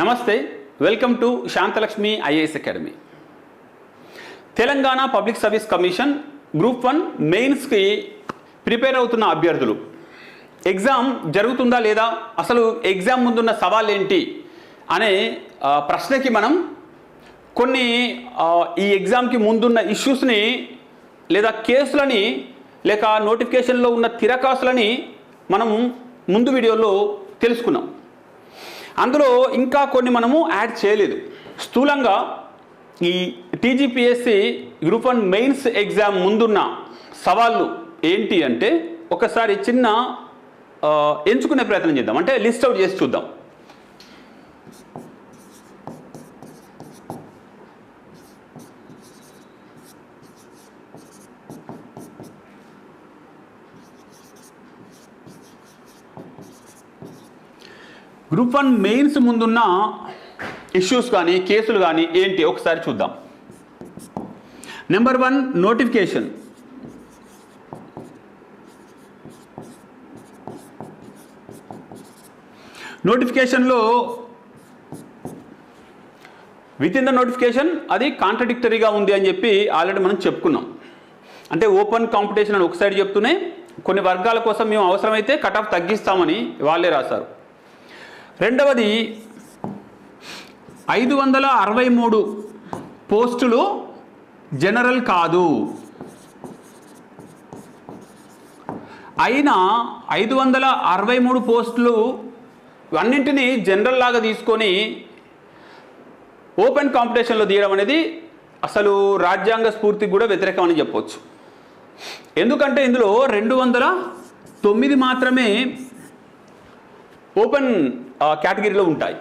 నమస్తే welcome to Shanthalakshmi IAS academy. Telangana public service commission group one మెయిన్స్కి prepare అవుతున్న అభ్యర్థులు. ఎగ్జామ్ జరుగుతుందా లేదా? అసలు ఎగ్జామ్ ముందున్న సవాల్ ఏంటి అనే ప్రశ్నకి మనం కొన్ని ఈ ఎగ్జామ్కి ముందున్న ఇష్యూస్ని లేదా కేసులని లేక నోటిఫికేషన్లో ఉన్న తిరకాసులని మనం ముందు వీడియోలో తెలుసుకున్నాం. అందులో ఇంకా కొన్ని మనము యాడ్ చేయలేదు. స్థూలంగా ఈ TGPSC group one mains exam ముందున్న సవాళ్ళు ఏంటి అంటే ఒకసారి చిన్న ఎంచుకునే ప్రయత్నం చేద్దాం. అంటే లిస్ట్ అవుట్ చేసి చూద్దాం. గ్రూప్ వన్ మెయిన్స్ ముందున్న ఇష్యూస్ కానీ కేసులు కానీ ఏంటి? ఒకసారి చూద్దాం. నెంబర్ వన్ నోటిఫికేషన్ నోటిఫికేషన్లో విత్ ఇన్ ద నోటిఫికేషన్ అది కాంట్రడిక్టరీగా ఉంది అని చెప్పి ఆల్రెడీ మనం చెప్పుకున్నాం. అంటే ఓపెన్ కాంపిటీషన్ అని ఒక సైడ్ చెప్తూనే కొన్ని వర్గాల కోసం మేము అవసరమైతే కట్ ఆఫ్ తగ్గిస్తామని వాళ్ళే రాశారు. రెండవది ఐదు వందల అరవై మూడు పోస్టులు జనరల్ కాదు. అయినా ఐదు వందల అరవై మూడు పోస్టులు అన్నింటినీ జనరల్ లాగా తీసుకొని ఓపెన్ కాంపిటీషన్లో తీయడం అనేది అసలు రాజ్యాంగ స్ఫూర్తికి కూడా వ్యతిరేకం అని చెప్పొచ్చు. ఎందుకంటే ఇందులో రెండు వందల తొమ్మిది మాత్రమే ఓపెన్ కేటగిరీలో ఉంటాయి.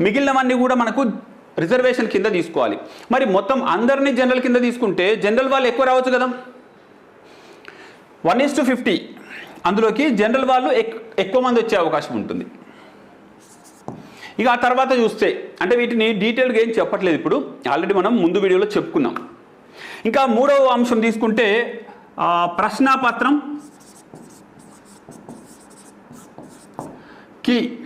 మిగిలినవన్నీ కూడా మనకు రిజర్వేషన్ కింద తీసుకోవాలి. మరి మొత్తం అందరినీ జనరల్ కింద తీసుకుంటే జనరల్ వాళ్ళు ఎక్కువ రావచ్చు కదా? వన్ ఈస్ టు ఫిఫ్టీ అందులోకి జనరల్ వాళ్ళు ఎక్- ఎక్కువ మంది వచ్చే అవకాశం ఉంటుంది. ఇక ఆ తర్వాత చూస్తే అంటే వీటిని డీటెయిల్గా ఏం చెప్పట్లేదు ఇప్పుడు. ఆల్రెడీ మనం ముందు వీడియోలో చెప్పుకున్నాం. ఇంకా మూడవ అంశం తీసుకుంటే ప్రశ్నాపత్రం కి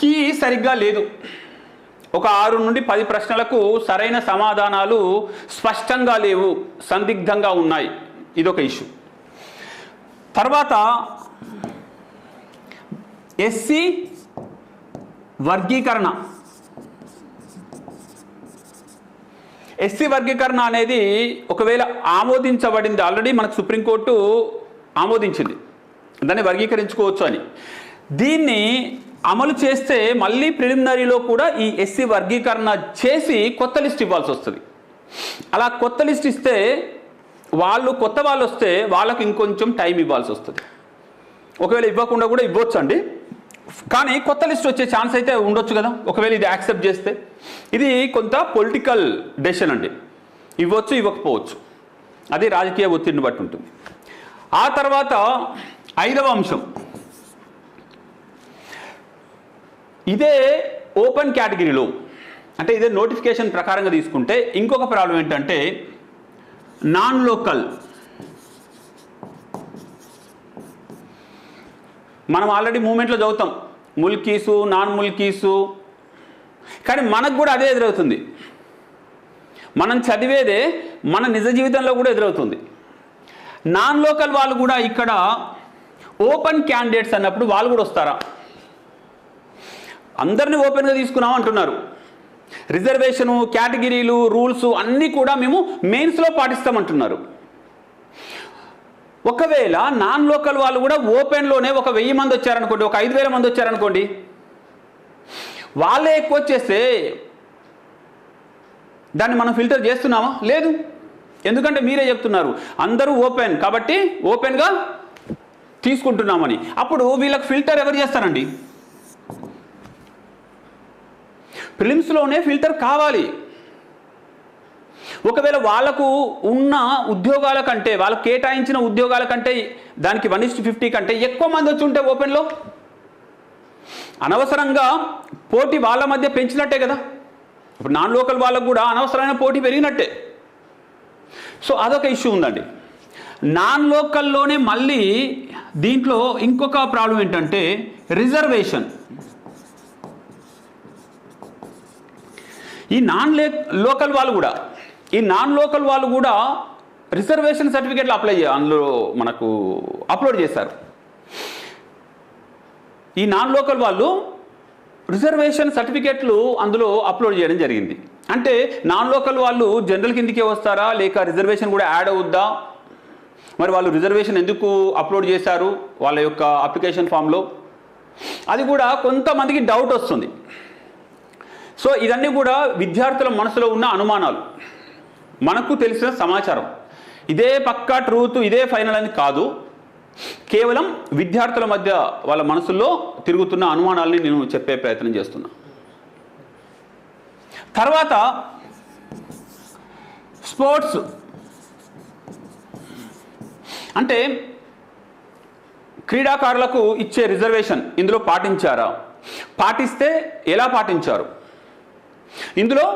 కీ సరిగ్గా లేదు. ఒక ఆరు నుండి పది ప్రశ్నలకు సరైన సమాధానాలు స్పష్టంగా లేవు సందిగ్ధంగా ఉన్నాయి. ఇదొక ఇష్యూ. తర్వాత ఎస్సీ వర్గీకరణ. ఎస్సీ వర్గీకరణ అనేది ఒకవేళ ఆమోదించబడింది ఆల్రెడీ మనకు సుప్రీంకోర్టు ఆమోదించింది. దాన్ని వర్గీకరించుకోవచ్చు అని. దీన్ని అమలు చేస్తే మళ్ళీ ప్రిలిమినరీలో కూడా ఈ ఎస్సీ వర్గీకరణ చేసి కొత్త లిస్ట్ ఇవ్వాల్సి వస్తుంది. అలా కొత్త లిస్ట్ ఇస్తే వాళ్ళు కొత్త వాళ్ళు వస్తే వాళ్ళకి ఇంకొంచెం టైం ఇవ్వాల్సి వస్తుంది. ఒకవేళ ఇవ్వకుండా కూడా ఇవ్వచ్చు అండి కానీ కొత్త లిస్ట్ వచ్చే ఛాన్స్ అయితే ఉండొచ్చు కదా. ఒకవేళ ఇది యాక్సెప్ట్ చేస్తే. ఇది కొంత పొలిటికల్ డెసిషన్ అండి. ఇవ్వచ్చు ఇవ్వకపోవచ్చు. అది రాజకీయ ఒత్తిడిని బట్టి ఉంటుంది. ఆ తర్వాత ఐదవ అంశం. ఇదే ఓపెన్ కేటగిరీలో అంటే ఇదే నోటిఫికేషన్ ప్రకారంగా తీసుకుంటే ఇంకొక ప్రాబ్లం ఏంటంటే నాన్ లోకల్. మనం ఆల్రెడీ మూమెంట్లో చదువుతాం. ముల్కీసు నాన్ ముల్కీసు. కానీ మనకు కూడా అదే ఎదురవుతుంది. మనం చదివేదే మన నిజ జీవితంలో కూడా ఎదురవుతుంది. నాన్ లోకల్ వాళ్ళు కూడా ఇక్కడ ఓపెన్ క్యాండిడేట్స్ అన్నప్పుడు వాళ్ళు కూడా వస్తారా? అందరినీ ఓపెన్గా తీసుకున్నాం అంటున్నారు. రిజర్వేషను కేటగిరీలు రూల్స్ అన్నీ కూడా మేము మెయిన్స్లో పాటిస్తామంటున్నారు. ఒకవేళ నాన్ లోకల్ వాళ్ళు కూడా ఓపెన్లోనే ఒక వెయ్యి మంది వచ్చారనుకోండి ఒక ఐదు వేల మంది వచ్చారనుకోండి వాళ్ళే ఎక్కువ వచ్చేస్తే దాన్ని మనం ఫిల్టర్ చేస్తున్నామా? లేదు. ఎందుకంటే మీరే చెప్తున్నారు అందరూ ఓపెన్ కాబట్టి ఓపెన్గా తీసుకుంటున్నామని. అప్పుడు వీళ్ళకి ఫిల్టర్ ఎవరు చేస్తారండి? ప్రిలిమ్స్లోనే ఫిల్టర్ కావాలి. ఒకవేళ వాళ్ళకు ఉన్న ఉద్యోగాల కంటే వాళ్ళకు కేటాయించిన ఉద్యోగాల కంటే దానికి వన్ ఇస్ట్ ఫిఫ్టీ కంటే ఎక్కువ మంది వచ్చి ఉంటే ఓపెన్లో? అనవసరంగా పోటీ వాళ్ళ మధ్య పెంచినట్టే కదా. ఇప్పుడు నాన్ లోకల్ వాళ్ళకు కూడా అనవసరమైన పోటీ పెరిగినట్టే. సో అదొక ఇష్యూ ఉందండి. నాన్ లోకల్లోనే మళ్ళీ దీంట్లో ఇంకొక ప్రాబ్లం ఏంటంటే రిజర్వేషన్. ఈ నాన్ లే లోకల్ వాళ్ళు కూడా ఈ నాన్ లోకల్ వాళ్ళు కూడా రిజర్వేషన్ సర్టిఫికేట్లు అప్లై అందులో మనకు అప్లోడ్ చేశారు. ఈ నాన్ లోకల్ వాళ్ళు రిజర్వేషన్ సర్టిఫికేట్లు అందులో అప్లోడ్ చేయడం జరిగింది. అంటే నాన్ లోకల్ వాళ్ళు జనరల్ కిందికే వస్తారా? లేక రిజర్వేషన్ కూడా యాడ్ అవుద్దా? మరి వాళ్ళు రిజర్వేషన్ ఎందుకు అప్లోడ్ చేశారు? వాళ్ళ యొక్క అప్లికేషన్ ఫామ్లో. అది కూడా కొంతమందికి డౌట్ వస్తుంది. సో ఇదన్నీ కూడా విద్యార్థుల మనసులో ఉన్న అనుమానాలు. మనకు తెలిసిన సమాచారం. ఇదే పక్కా ట్రూత్ ఇదే ఫైనల్ అని కాదు. కేవలం విద్యార్థుల మధ్య వాళ్ళ మనసుల్లో తిరుగుతున్న అనుమానాలని నేను చెప్పే ప్రయత్నం చేస్తున్నా. తర్వాత స్పోర్ట్స్. అంటే క్రీడాకారులకు ఇచ్చే రిజర్వేషన్ ఇందులో పాటించారా? పాటిస్తే ఎలా పాటించారు? ఇందులో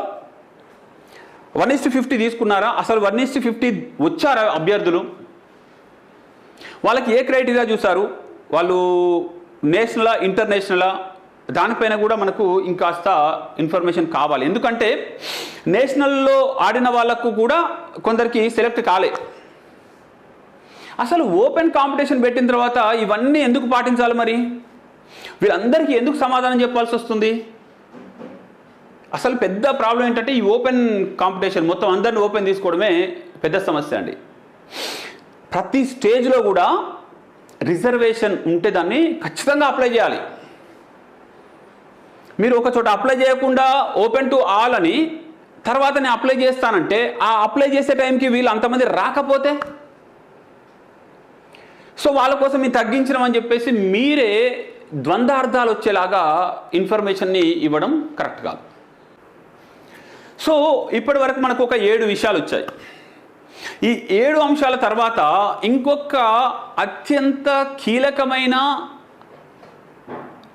వన్ ఇస్టు ఫిఫ్టీ తీసుకున్నారా? అసలు వన్ ఇస్టు ఫిఫ్టీ వచ్చారా అభ్యర్థులు? వాళ్ళకి ఏ క్రైటీరియా చూసారు వాళ్ళు నేషనలా ఇంటర్నేషనలా? దానిపైన కూడా మనకు ఇంకాస్త ఇన్ఫర్మేషన్ కావాలి. ఎందుకంటే నేషనల్లో ఆడిన వాళ్ళకు కూడా కొందరికి సెలెక్ట్ కాలే. అసలు ఓపెన్ కాంపిటీషన్ పెట్టిన తర్వాత ఇవన్నీ ఎందుకు పాటించాలి మరి? వీళ్ళందరికీ ఎందుకు సమాధానం చెప్పాల్సి వస్తుంది? అసలు పెద్ద ప్రాబ్లం ఏంటంటే ఈ ఓపెన్ కాంపిటీషన్ మొత్తం అందరిని ఓపెన్ తీసుకోవడమే పెద్ద సమస్య అండి. ప్రతి స్టేజ్లో కూడా రిజర్వేషన్ ఉంటే దాన్ని ఖచ్చితంగా అప్లై చేయాలి. మీరు ఒక చోట అప్లై చేయకుండా ఓపెన్ టు ఆల్ అని తర్వాత నేను అప్లై చేస్తానంటే ఆ అప్లై చేసే టైంకి వీళ్ళు అంతమంది రాకపోతే? సో వాళ్ళ కోసం మేము తగ్గించడం అని చెప్పేసి మీరే ద్వంద్వార్థాలు వచ్చేలాగా ఇన్ఫర్మేషన్ని ఇవ్వడం కరెక్ట్ కాదు. సో ఇప్పటి వరకు మనకు ఒక ఏడు విషయాలు వచ్చాయి. ఈ ఏడు అంశాల తర్వాత ఇంకొక అత్యంత కీలకమైన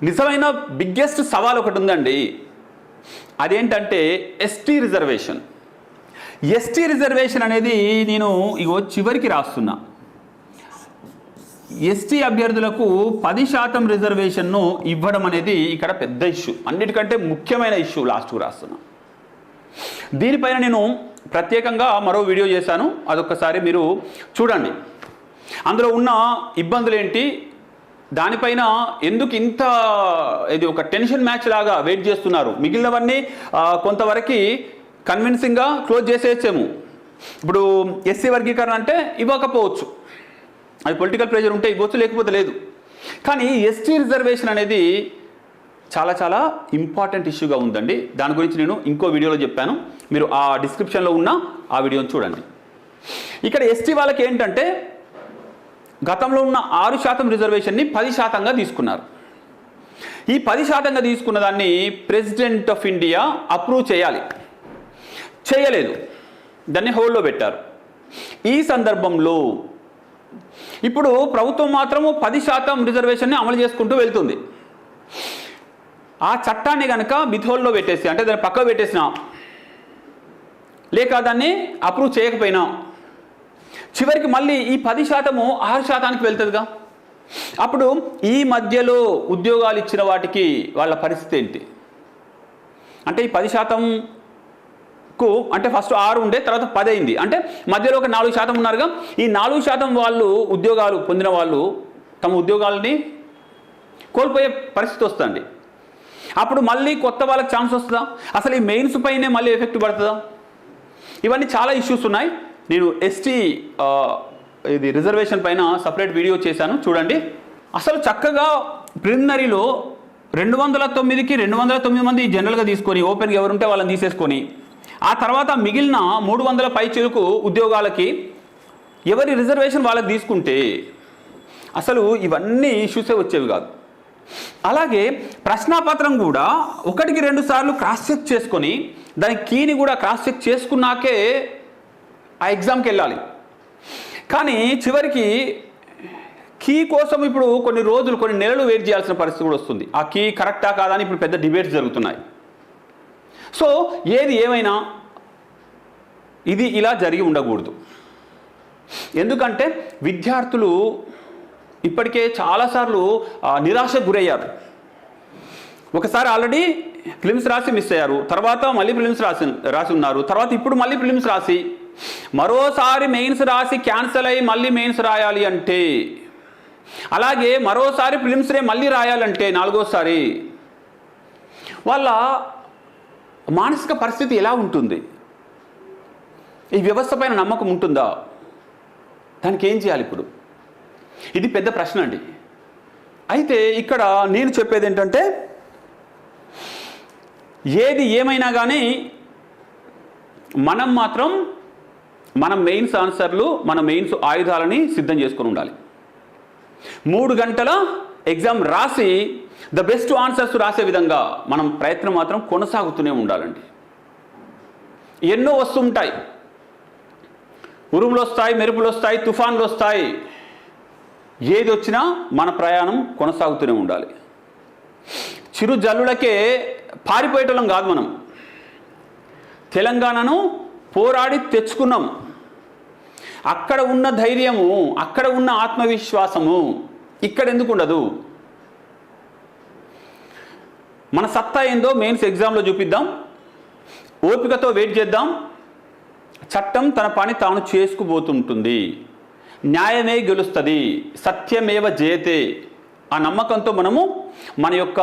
నిజమైన బిగ్గెస్ట్ సవాల్ ఒకటి ఉందండి. అదేంటంటే ఎస్టీ రిజర్వేషన్ ఎస్టీ రిజర్వేషన్ అనేది నేను ఇగో చివరికి రాస్తున్నా. ఎస్టీ అభ్యర్థులకు పది శాతం రిజర్వేషన్ను ఇవ్వడం అనేది ఇక్కడ పెద్ద ఇష్యూ అన్నిటికంటే ముఖ్యమైన ఇష్యూ లాస్ట్కు రాస్తున్నా. దీనిపైన నేను ప్రత్యేకంగా మరో వీడియో చేశాను. అదొక్కసారి మీరు చూడండి. అందులో ఉన్న ఇబ్బందులు ఏంటి దానిపైన ఎందుకు ఇంత ఇది ఒక టెన్షన్ మ్యాచ్ లాగా వెయిట్ చేస్తున్నారు? మిగిలినవన్నీ కొంతవరకు కన్విన్సింగ్గా క్లోజ్ చేసేయచ్చేమో. ఇప్పుడు ఎస్సీ వర్గీకరణ అంటే ఇవ్వకపోవచ్చు. అది పొలిటికల్ ప్రెషర్ ఉంటే ఇవ్వచ్చు లేకపోతే లేదు. కానీ ఎస్టీ రిజర్వేషన్ అనేది చాలా చాలా ఇంపార్టెంట్ ఇష్యూగా ఉందండి. దాని గురించి నేను ఇంకో వీడియోలో చెప్పాను. మీరు ఆ డిస్క్రిప్షన్లో ఉన్న ఆ వీడియోని చూడండి. ఇక్కడ ఎస్టీ వాళ్ళకి ఏంటంటే గతంలో ఉన్న ఆరు శాతం రిజర్వేషన్ని పది శాతంగా తీసుకున్నారు. ఈ పది శాతంగా తీసుకున్న దాన్ని ప్రెసిడెంట్ ఆఫ్ ఇండియా అప్రూవ్ చేయాలి. చేయలేదు. దాన్ని హోల్డ్లో పెట్టారు. ఈ సందర్భంలో ఇప్పుడు ప్రభుత్వం మాత్రము పది శాతం రిజర్వేషన్ని అమలు చేసుకుంటూ వెళ్తుంది. ఆ చట్టాన్ని కనుక మిథోల్లో పెట్టేసి అంటే దాన్ని పక్కకు పెట్టేసినా లేక దాన్ని అప్రూవ్ చేయకపోయినా చివరికి మళ్ళీ ఈ పది శాతము ఆరు శాతానికి వెళ్తుందిగా. అప్పుడు ఈ మధ్యలో ఉద్యోగాలు ఇచ్చిన వాటికి వాళ్ళ పరిస్థితి ఏంటి? అంటే ఈ పది శాతంకు అంటే ఫస్ట్ ఆరు ఉండే తర్వాత పది అయింది. అంటే మధ్యలో ఒక నాలుగు శాతం ఉన్నారుగా. ఈ నాలుగు శాతం వాళ్ళు ఉద్యోగాలు పొందిన వాళ్ళు తమ ఉద్యోగాలని కోల్పోయే పరిస్థితి వస్తుంది. అప్పుడు మళ్ళీ కొత్త వాళ్ళకి ఛాన్స్ వస్తుందా? అసలు ఈ మెయిన్స్ పైనే మళ్ళీ ఎఫెక్ట్ పడుతుందా? ఇవన్నీ చాలా ఇష్యూస్ ఉన్నాయి. నేను ఎస్టీ ఇది రిజర్వేషన్ పైన సపరేట్ వీడియో చేశాను. చూడండి. అసలు చక్కగా ప్రిలిమినరీలో రెండు వందల తొమ్మిదికి రెండు వందల తొమ్మిది మంది జనరల్గా తీసుకొని ఓపెన్గా ఎవరుంటే వాళ్ళని తీసేసుకొని ఆ తర్వాత మిగిలిన మూడు వందల పై చెరుకు ఉద్యోగాలకి ఎవరి రిజర్వేషన్ వాళ్ళకి తీసుకుంటే అసలు ఇవన్నీ ఇష్యూసే వచ్చేవి కాదు. అలాగే ప్రశ్నాపత్రం కూడా ఒకటికి రెండు సార్లు క్రాస్ చెక్ చేసుకొని దాని కీని కూడా క్రాస్ చెక్ చేసుకున్నాకే ఆ ఎగ్జామ్కి వెళ్ళాలి. కానీ చివరికి కీ కోసం ఇప్పుడు కొన్ని రోజులు కొన్ని నెలలు వెయిట్ చేయాల్సిన పరిస్థితి కూడా వస్తుంది. ఆ కీ కరెక్టా కాదా అని ఇప్పుడు పెద్ద డిబేట్స్ జరుగుతున్నాయి. సో ఏది ఏమైనా ఇది ఇలా జరిగి ఉండకూడదు. ఎందుకంటే విద్యార్థులు ఇప్పటికే చాలాసార్లు నిరాశ గురయ్యారు. ఒకసారి ఆల్రెడీ ఫిలిమ్స్ రాసి మిస్ అయ్యారు. తర్వాత మళ్ళీ ఫిలిమ్స్ రాసి రాసి ఉన్నారు. తర్వాత ఇప్పుడు మళ్ళీ ఫిలిమ్స్ రాసి మరోసారి మెయిన్స్ రాసి క్యాన్సిల్ అయ్యి మళ్ళీ మెయిన్స్ రాయాలి అంటే అలాగే మరోసారి ఫిలిమ్స్ రే మళ్ళీ రాయాలంటే నాలుగోసారి వాళ్ళ మానసిక పరిస్థితి ఎలా ఉంటుంది? ఈ వ్యవస్థ పైన నమ్మకం ఉంటుందా? దానికి ఏం చేయాలి ఇప్పుడు? ఇది పెద్ద ప్రశ్న అండి. అయితే ఇక్కడ నేను చెప్పేది ఏంటంటే ఏది ఏమైనా కానీ మనం మాత్రం మన మెయిన్స్ ఆన్సర్లు మన మెయిన్స్ ఆయుధాలని సిద్ధం చేసుకొని ఉండాలి. మూడు గంటల ఎగ్జామ్ రాసి ద బెస్ట్ ఆన్సర్స్ రాసే విధంగా మనం ప్రయత్నం మాత్రం కొనసాగుతూనే ఉండాలండి. ఎన్నో వస్తుంటాయి. ఉరుములు వస్తాయి మెరుపులు వస్తాయి తుఫాన్లు వస్తాయి ఏది వచ్చినా మన ప్రయాణం కొనసాగుతూనే ఉండాలి. చిరు జల్లులకే పారిపోయేటోళ్ళం కాదు మనం. తెలంగాణను పోరాడి తెచ్చుకున్నాం. అక్కడ ఉన్న ధైర్యము అక్కడ ఉన్న ఆత్మవిశ్వాసము ఇక్కడ ఎందుకు ఉండదు? మన సత్తా ఏందో మెయిన్స్ ఎగ్జామ్లో చూపిద్దాం. ఓపికతో వెయిట్ చేద్దాం. చట్టం తన పని తాను చేసుకుపోతుంటుంది. న్యాయమే గెలుస్తుంది సత్యమేవ జయతే ఆ నమ్మకంతో మనము మన యొక్క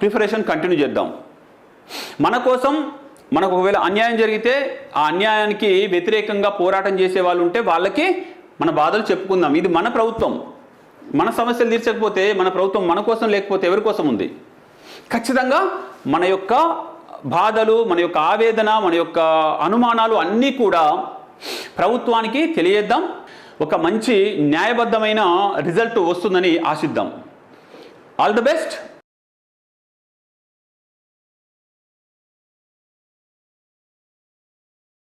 ప్రిపరేషన్ కంటిన్యూ చేద్దాం. మన కోసం మనకు ఒకవేళ అన్యాయం జరిగితే ఆ అన్యాయానికి వ్యతిరేకంగా పోరాటం చేసే వాళ్ళు ఉంటే వాళ్ళకి మన బాధలు చెప్పుకుందాం. ఇది మన ప్రభుత్వం. మన సమస్యలు తీర్చకపోతే మన ప్రభుత్వం మన కోసం లేకపోతే ఎవరి కోసం ఉంది? ఖచ్చితంగా మన యొక్క బాధలు మన యొక్క ఆవేదన మన యొక్క అనుమానాలు అన్నీ కూడా ప్రభుత్వానికి తెలియజేద్దాం. ఒక మంచి న్యాయబద్ధమైన రిజల్ట్ వస్తుందని ఆశిద్దాం. All the best